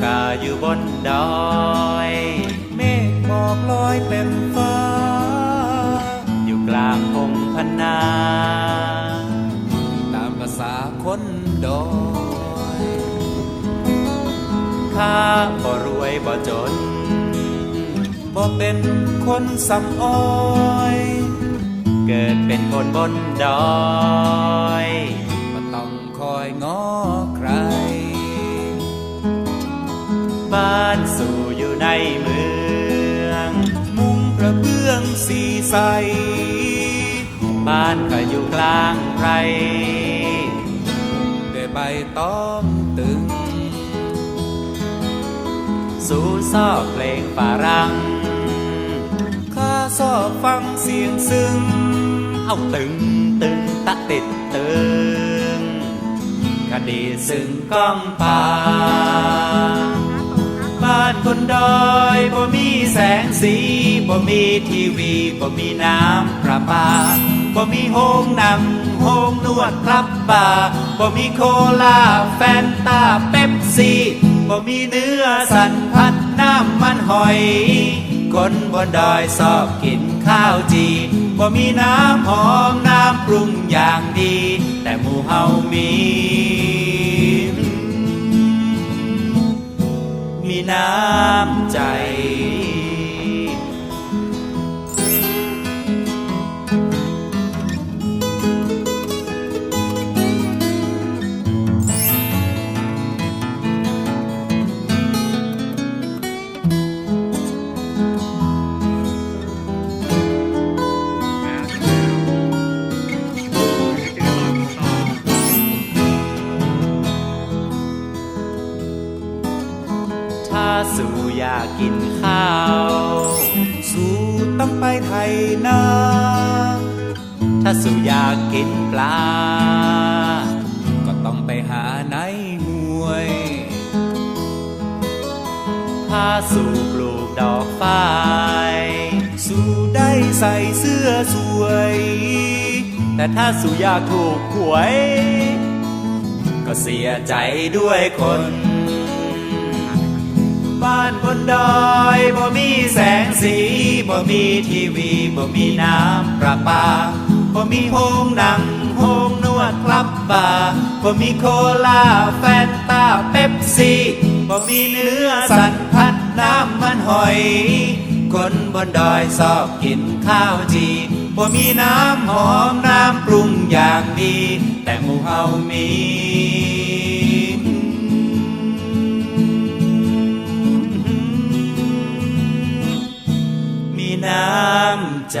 ข้าอยู่บนดอย เมฆหมอกลอยเต็มฟ้า อยู่กลางพงพนา ตามภาษาคนดอยข้าบ่รวยบ่จนบ่เป็นคนสำอ้อย เกิดเป็นคนบนดอยบ่ต้องคอยง้อใคร บ้านสู่อยู่ในเมือง มุงกระเบื้องสีใส บ้านก็อยู่กลางไพรด้วยใบตองตึง สู่ซอกเพลงฝรั่งข้าชอบฟังเสียงซึ้ง เอาตึงตึงตะติดตึงคดีซึ่งก้องป่าานคนดอยบ่มีแสงสีบ่มีทีวีบ่มีน้ำประปาบ่มีโฮงหนังโฮงนวดครับบาร์บ่มีโคลาแฟนตาเป๊ปซี่บ่มีเนื้อสันพัดน้ำมันหอย คนบนดอยชอบกินข้าวจีบ่มีน้ำหอมน้ำปรุงอย่างดี แต่หมู่เฮามี มีน้ำใจ สู่อยากกินข้าว สู่ต้องไปไทยนาถ้าสู่อยากกินปลา ก็ต้องไปหาในห้วย ถ้าสู่ปลูกดอกฝ้ายสู่ได้ใส่เสื้อสวย แต่ถ้าสู่อยากถูกหวย ก็เสียใจด้วยคน บ้านบนดอยบ่มีแสงสีบ่มีทีวีบ่มีน้ำประปาบ่มีโฮงหนังโฮงนวดคลับบาร์บ่มีโคลาแฟนตาเป๊ปซี่บ่มีเนื้อสันพัดน้ำมันหอย คนบนดอยชอบกินข้าวจีบ่มีน้ำหอมน้ำปรุงอย่างดี แต่หมู่เฮามี มีน้ำใจ